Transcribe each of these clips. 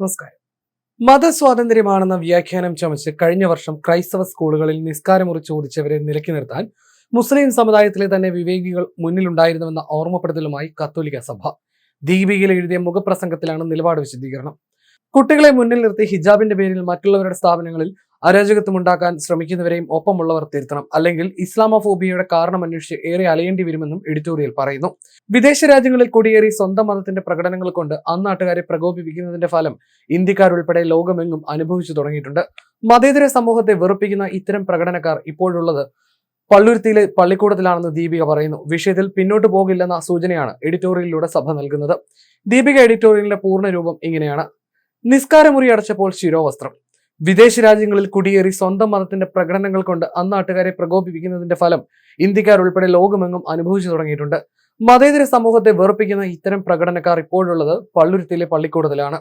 നമസ്കാരം. മതസ്വാതന്ത്ര്യമാണെന്ന വ്യാഖ്യാനം ചമച്ച് കഴിഞ്ഞ വർഷം ക്രൈസ്തവ സ്കൂളുകളിൽ നിസ്കാരമുറി ചോദിച്ചവരെ നിലക്കി നിർത്താൻ മുസ്ലിം സമുദായത്തിലെ തന്നെ വിവേകികൾ മുന്നിലുണ്ടായിരുന്നുവെന്ന ഓർമ്മപ്പെടുത്തലുമായി കത്തോലിക്ക സഭ ദീപികയിൽ എഴുതിയ മുഖപ്രസംഗത്തിലാണ് നിലപാട് വിശദീകരണം. കുട്ടികളെ മുന്നിൽ നിർത്തി ഹിജാബിന്റെ പേരിൽ മറ്റുള്ളവരുടെ സ്ഥാപനങ്ങളിൽ അരാജകത്വമുണ്ടാക്കാൻ ശ്രമിക്കുന്നവരെയും ഒപ്പമുള്ളവർ തിരുത്തണം. അല്ലെങ്കിൽ ഇസ്ലാമോഫോബിയയുടെ കാരണം അന്വേഷിച്ച് ഏറെ അലയേണ്ടി വരുമെന്നും എഡിറ്റോറിയൽ പറയുന്നു. വിദേശ രാജ്യങ്ങളിൽ കുടിയേറി സ്വന്തം മതത്തിന്റെ പ്രകടനങ്ങൾ കൊണ്ട് അന്നാട്ടുകാരെ പ്രകോപിപ്പിക്കുന്നതിന്റെ ഫലം ഇന്ത്യക്കാരുൾപ്പെടെ ലോകമെങ്ങും അനുഭവിച്ചു തുടങ്ങിയിട്ടുണ്ട്. മതേതര സമൂഹത്തെ വെറുപ്പിക്കുന്ന ഇത്തരം പ്രകടനക്കാർ ഇപ്പോഴുള്ളത് പള്ളുരുത്തിയിലെ പള്ളിക്കൂടത്തിലാണെന്ന് ദീപിക പറയുന്നു. വിഷയത്തിൽ പിന്നോട്ട് പോകില്ലെന്ന സൂചനയാണ് എഡിറ്റോറിയലിലൂടെ സഭ നൽകുന്നത്. ദീപിക എഡിറ്റോറിയലിന്റെ പൂർണ രൂപം ഇങ്ങനെയാണ്. നിസ്കാരമുറി അടച്ചപ്പോൾ ശിരോവസ്ത്രം. വിദേശ രാജ്യങ്ങളിൽ കുടിയേറി സ്വന്തം മതത്തിന്റെ പ്രകടനങ്ങൾ കൊണ്ട് അന്നാട്ടുകാരെ പ്രകോപിപ്പിക്കുന്നതിന്റെ ഫലം ഇന്ത്യക്കാർ ഉൾപ്പെടെ ലോകമെങ്ങും അനുഭവിച്ചു തുടങ്ങിയിട്ടുണ്ട്. മതേതര സമൂഹത്തെ വെറുപ്പിക്കുന്ന ഇത്തരം പ്രകടനക്കാർ ഇപ്പോഴുള്ളത് പള്ളുരുത്തിയിലെ പള്ളിക്കൂടത്തിലാണ്.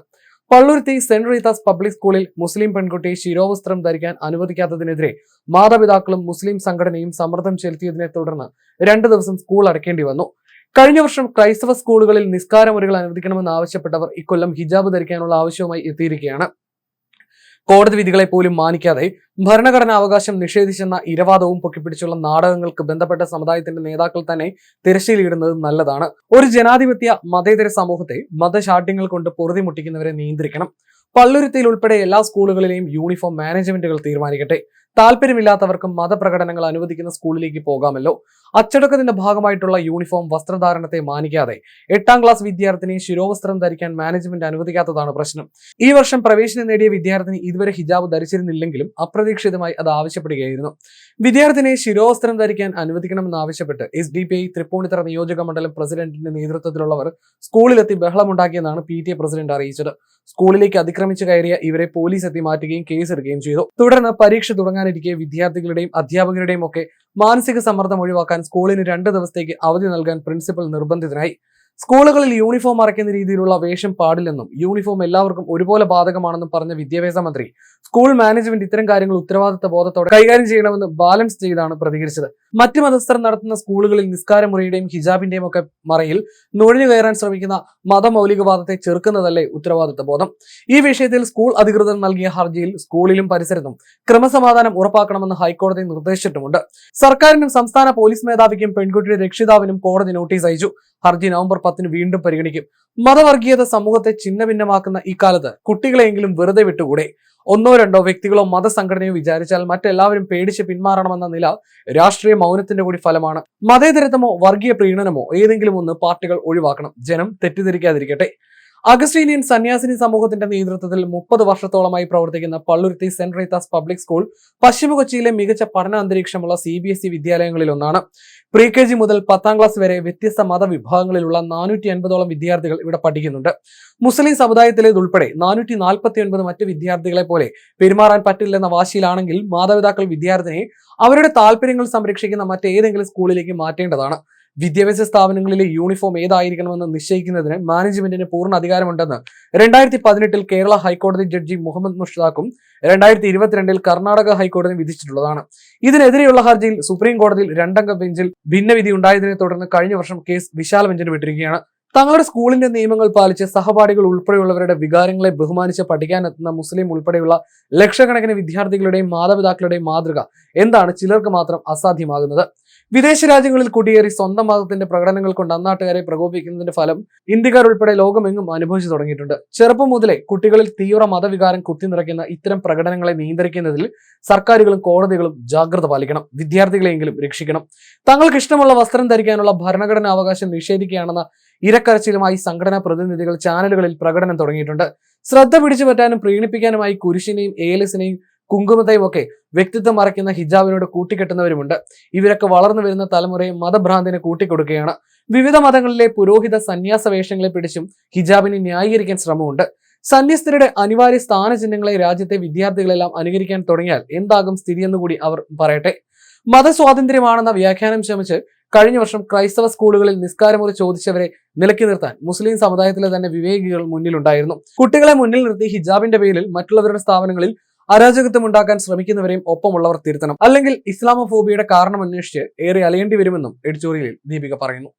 പള്ളുരുത്തി സെന്റ് റീതാസ് പബ്ലിക് സ്കൂളിൽ മുസ്ലിം പെൺകുട്ടിയെ ശിരോവസ്ത്രം ധരിക്കാൻ അനുവദിക്കാത്തതിനെതിരെ മാതാപിതാക്കളും മുസ്ലിം സംഘടനയും സമ്മർദ്ദം ചെലുത്തിയതിനെ തുടർന്ന് രണ്ടു ദിവസം സ്കൂൾ അടയ്ക്കേണ്ടി വന്നു. കഴിഞ്ഞ വർഷം ക്രൈസ്തവ സ്കൂളുകളിൽ നിസ്കാരമുറികൾ അനുവദിക്കണമെന്ന് ആവശ്യപ്പെട്ടവർ ഇക്കൊല്ലം ഹിജാബ് ധരിക്കാനുള്ള ആവശ്യവുമായി എത്തിയിരിക്കുകയാണ്. കോടതി വിധികളെ പോലും മാനിക്കാതെ ഭരണഘടനാ അവകാശം നിഷേധിച്ചെന്ന ഇരവാദവും പൊക്കിപ്പിടിച്ചുള്ള നാടകങ്ങൾക്ക് ബന്ധപ്പെട്ട സമുദായത്തിന്റെ നേതാക്കൾ തന്നെ തിരശ്ശീലിടുന്നത് നല്ലതാണ്. ഒരു ജനാധിപത്യ മതേതര സമൂഹത്തെ മതശാഠ്യങ്ങൾ കൊണ്ട് പൊറുതിമുട്ടിക്കുന്നവരെ നിയന്ത്രിക്കണം. പള്ളുരുത്തിയിൽ ഉൾപ്പെടെ എല്ലാ സ്കൂളുകളിലെയും യൂണിഫോം മാനേജ്മെന്റുകൾ തീരുമാനിക്കട്ടെ. താല്പര്യമില്ലാത്തവർക്കും മതപ്രകടനങ്ങൾ അനുവദിക്കുന്ന സ്കൂളിലേക്ക് പോകാമല്ലോ. അച്ചടക്കത്തിന്റെ ഭാഗമായിട്ടുള്ള യൂണിഫോം വസ്ത്രധാരണത്തെ മാനിക്കാതെ എട്ടാം ക്ലാസ് വിദ്യാർത്ഥിനി ശിരോവസ്ത്രം ധരിക്കാൻ മാനേജ്മെന്റ് അനുവദിക്കാത്തതാണ് പ്രശ്നം. ഈ വർഷം പ്രവേശനം നേടിയ വിദ്യാർത്ഥിനി ഇതുവരെ ഹിജാബ് ധരിച്ചിരുന്നില്ലെങ്കിലും അപ്രതീക്ഷിതമായി അത് ആവശ്യപ്പെടുകയായിരുന്നു. വിദ്യാർത്ഥിനി ശിരോവസ്ത്രം ധരിക്കാൻ അനുവദിക്കണമെന്ന് ആവശ്യപ്പെട്ട് S D P I Thrippunithura നിയോജക മണ്ഡലം പ്രസിഡന്റിന്റെ നേതൃത്വത്തിലുള്ളവർ സ്കൂളിലെത്തി ബഹളമുണ്ടാക്കിയെന്നാണ് പി ടി എ പ്രസിഡന്റ് അറിയിച്ചത്. സ്കൂളിലേക്ക് അതിക്രമിച്ചു കയറിയ ഇവരെ പോലീസ് എത്തി മാറ്റുകയും കേസെടുക്കുകയും ചെയ്തു. തുടർന്ന് പരീക്ഷ തുടങ്ങാനിരിക്കെ വിദ്യാർത്ഥികളുടെയും അധ്യാപകരുടെയും ഒക്കെ മാനസിക സമ്മർദ്ദം ഒഴിവാക്കാൻ സ്കൂളിന് രണ്ട് ദിവസത്തേക്ക് അവധി നൽകാൻ പ്രിൻസിപ്പൽ നിർബന്ധിതനായി. സ്കൂളുകളിൽ യൂണിഫോം മറയ്ക്കുന്ന രീതിയിലുള്ള വേഷം പാടില്ലെന്നും യൂണിഫോം എല്ലാവർക്കും ഒരുപോലെ ബാധകമാണെന്നും പറഞ്ഞ വിദ്യാഭ്യാസ മന്ത്രി സ്കൂൾ മാനേജ്മെന്റ് ഇത്തരം കാര്യങ്ങൾ ഉത്തരവാദിത്ത ബോധത്തോടെ കൈകാര്യം ചെയ്യണമെന്ന് ബാലൻസ് ചെയ്താണ് പ്രതികരിച്ചത്. മറ്റ് മതസ്ഥർ നടത്തുന്ന സ്കൂളുകളിൽ നിസ്കാരമുറിയുടെയും ഹിജാബിന്റെയും ഒക്കെ മറയിൽ നുഴഞ്ഞു കയറാൻ ശ്രമിക്കുന്ന മതമൗലികവാദത്തെ ചെറുക്കുന്നതല്ലേ ഉത്തരവാദിത്ത ബോധം. ഈ വിഷയത്തിൽ സ്കൂൾ അധികൃതർ നൽകിയ ഹർജിയിൽ സ്കൂളിലും പരിസരത്തും ക്രമസമാധാനം ഉറപ്പാക്കണമെന്ന് ഹൈക്കോടതി നിർദ്ദേശിച്ചിട്ടുമുണ്ട്. സർക്കാരിനും സംസ്ഥാന പോലീസ് മേധാവിക്കും പെൺകുട്ടിയുടെ രക്ഷിതാവിനും കോടതി നോട്ടീസ് അയച്ചു. ഹർജി നവംബർ പത്തിന് വീണ്ടും പരിഗണിക്കും. മതവർഗീയത സമൂഹത്തെ ഛിന്നഭിന്നമാക്കുന്ന ഇക്കാലത്ത് കുട്ടികളെയെങ്കിലും വെറുതെ വിട്ടുകൂടെ? ഒന്നോ രണ്ടോ വ്യക്തികളോ മതസംഘടനയോ വിചാരിച്ചാൽ മറ്റെല്ലാവരും പേടിച്ച് പിന്മാറണമെന്ന നില രാഷ്ട്രീയ മൗനത്തിന്റെ കൂടി ഫലമാണ്. മതേതരത്വമോ വർഗീയ പ്രീണനമോ ഏതെങ്കിലും ഒന്ന് പാർട്ടികൾ ഒഴിവാക്കണം. ജനം തെറ്റിദ്ധരിക്കാതിരിക്കട്ടെ. അഗസ്റ്റീനിയൻ സന്യാസിനി സമൂഹത്തിന്റെ നേതൃത്വത്തിൽ മുപ്പത് വർഷത്തോളമായി പ്രവർത്തിക്കുന്ന Palluruthy saint Rita's public school പശ്ചിമ കൊച്ചിയിലെ മികച്ച പഠന അന്തരീക്ഷമുള്ള സി ബി എസ് ഇ വിദ്യാലയങ്ങളിൽ ഒന്നാണ്. പ്രീ കെ ജി മുതൽ പത്താം ക്ലാസ് വരെ വ്യത്യസ്ത മതവിഭാഗങ്ങളിലുള്ള നാനൂറ്റി അൻപതോളം വിദ്യാർത്ഥികൾ ഇവിടെ പഠിക്കുന്നുണ്ട്. മുസ്ലിം സമുദായത്തിലേതുൾപ്പെടെ നാനൂറ്റി നാൽപ്പത്തി ഒൻപത് മറ്റ് വിദ്യാർത്ഥികളെ പോലെ പെരുമാറാൻ പറ്റില്ലെന്ന വാശിയിലാണെങ്കിൽ മാതാപിതാക്കൾ വിദ്യാർത്ഥിനെ അവരുടെ താല്പര്യങ്ങൾ സംരക്ഷിക്കുന്ന മറ്റേതെങ്കിലും സ്കൂളിലേക്ക് മാറ്റേണ്ടതാണ്. വിദ്യാഭ്യാസ സ്ഥാപനങ്ങളിലെ യൂണിഫോം ഏതായിരിക്കണമെന്ന് നിശ്ചയിക്കുന്നതിന് മാനേജ്മെന്റിന് പൂർണ അധികാരമുണ്ടെന്ന് രണ്ടായിരത്തി പതിനെട്ടിൽ കേരള ഹൈക്കോടതി ജഡ്ജി മുഹമ്മദ് മുഷ്താഖും രണ്ടായിരത്തി ഇരുപത്തിരണ്ടിൽ കർണാടക ഹൈക്കോടതി വിധിച്ചിട്ടുള്ളതാണ്. ഇതിനെതിരെയുള്ള ഹർജിയിൽ സുപ്രീം കോടതിയിൽ രണ്ടംഗ ബെഞ്ചിൽ ഭിന്നവിധി ഉണ്ടായതിനെ തുടർന്ന് കഴിഞ്ഞ വർഷം കേസ് വിശാല ബെഞ്ചിന് വിട്ടിരിക്കുകയാണ്. തങ്ങളുടെ സ്കൂളിന്റെ നിയമങ്ങൾ പാലിച്ച് സഹപാഠികൾ ഉൾപ്പെടെയുള്ളവരുടെ വികാരങ്ങളെ ബഹുമാനിച്ച് പഠിക്കാനെത്തുന്ന മുസ്ലിം ഉൾപ്പെടെയുള്ള ലക്ഷക്കണക്കിന് വിദ്യാർത്ഥികളുടെയും മാതാപിതാക്കളുടെയും മാതൃക എന്താണ് ചിലർക്ക് മാത്രം അസാധ്യമാകുന്നത്? വിദേശ രാജ്യങ്ങളിൽ കുടിയേറി സ്വന്തം മതത്തിന്റെ പ്രകടനങ്ങൾ കൊണ്ട് അന്നാട്ടുകാരെ പ്രകോപിക്കുന്നതിന്റെ ഫലം ഇന്ത്യക്കാർ ഉൾപ്പെടെ ലോകമെങ്ങും അനുഭവിച്ചു തുടങ്ങിയിട്ടുണ്ട്. ചെറുപ്പം മുതലേ കുട്ടികളിൽ തീവ്ര മതവികാരം കുത്തി നിറയ്ക്കുന്ന ഇത്തരം പ്രകടനങ്ങളെ നിയന്ത്രിക്കുന്നതിൽ സർക്കാരുകളും കോടതികളും ജാഗ്രത പാലിക്കണം. വിദ്യാർത്ഥികളെയെങ്കിലും രക്ഷിക്കണം. തങ്ങൾക്ക് ഇഷ്ടമുള്ള വസ്ത്രം ധരിക്കാനുള്ള ഭരണഘടനാ അവകാശം നിഷേധിക്കുകയാണെന്ന ഇരക്കരച്ചിലുമായി സംഘടനാ പ്രതിനിധികൾ ചാനലുകളിൽ പ്രകടനം തുടങ്ങിയിട്ടുണ്ട്. ശ്രദ്ധ പിടിച്ചു പറ്റാനും പ്രീണിപ്പിക്കാനുമായി കുരിശിനെയും ഏലസിനെയും കുങ്കുമത്തെയും ഒക്കെ വ്യക്തിത്വം മറയ്ക്കുന്ന ഹിജാബിനോട് കൂട്ടിക്കെട്ടുന്നവരുമുണ്ട്. ഇവരൊക്കെ വളർന്നു വരുന്ന തലമുറയെ മതഭ്രാന്തിനെ കൂട്ടിക്കൊടുക്കുകയാണ്. വിവിധ മതങ്ങളിലെ പുരോഹിത സന്യാസ വേഷങ്ങളെ പിടിച്ചും ഹിജാബിനെ ന്യായീകരിക്കാൻ ശ്രമമുണ്ട്. സന്യസ്തരുടെ അനിവാര്യ സ്ഥാനചിഹ്നങ്ങളെ രാജ്യത്തെ വിദ്യാർത്ഥികളെല്ലാം അനുകരിക്കാൻ തുടങ്ങിയാൽ എന്താകും സ്ഥിതിയെന്ന് കൂടി അവർ പറയട്ടെ. മതസ്വാതന്ത്ര്യമാണെന്ന വ്യാഖ്യാനം ശ്രമിച്ച് കഴിഞ്ഞ വർഷം ക്രൈസ്തവ സ്കൂളുകളിൽ നിസ്കാരമുറി ചോദിച്ചവരെ നിലക്കി നിർത്താൻ മുസ്ലിം സമുദായത്തിലെ തന്നെ വിവേകികൾ മുന്നിലുണ്ടായിരുന്നു. കുട്ടികളെ മുന്നിൽ നിർത്തി ഹിജാബിന്റെ പേരിൽ മറ്റുള്ളവരുടെ സ്ഥാപനങ്ങളിൽ അരാജകത്വം ഉണ്ടാക്കാൻ ശ്രമിക്കുന്നവരെയും ഒപ്പമുള്ളവർ തിരുത്തണം. അല്ലെങ്കിൽ ഇസ്ലാമോഫോബിയുടെ കാരണം അന്വേഷിച്ച് ഏറെ അലയേണ്ടി വരുമെന്നും എഡിറ്റോറിയലിൽ ദീപിക പറയുന്നു.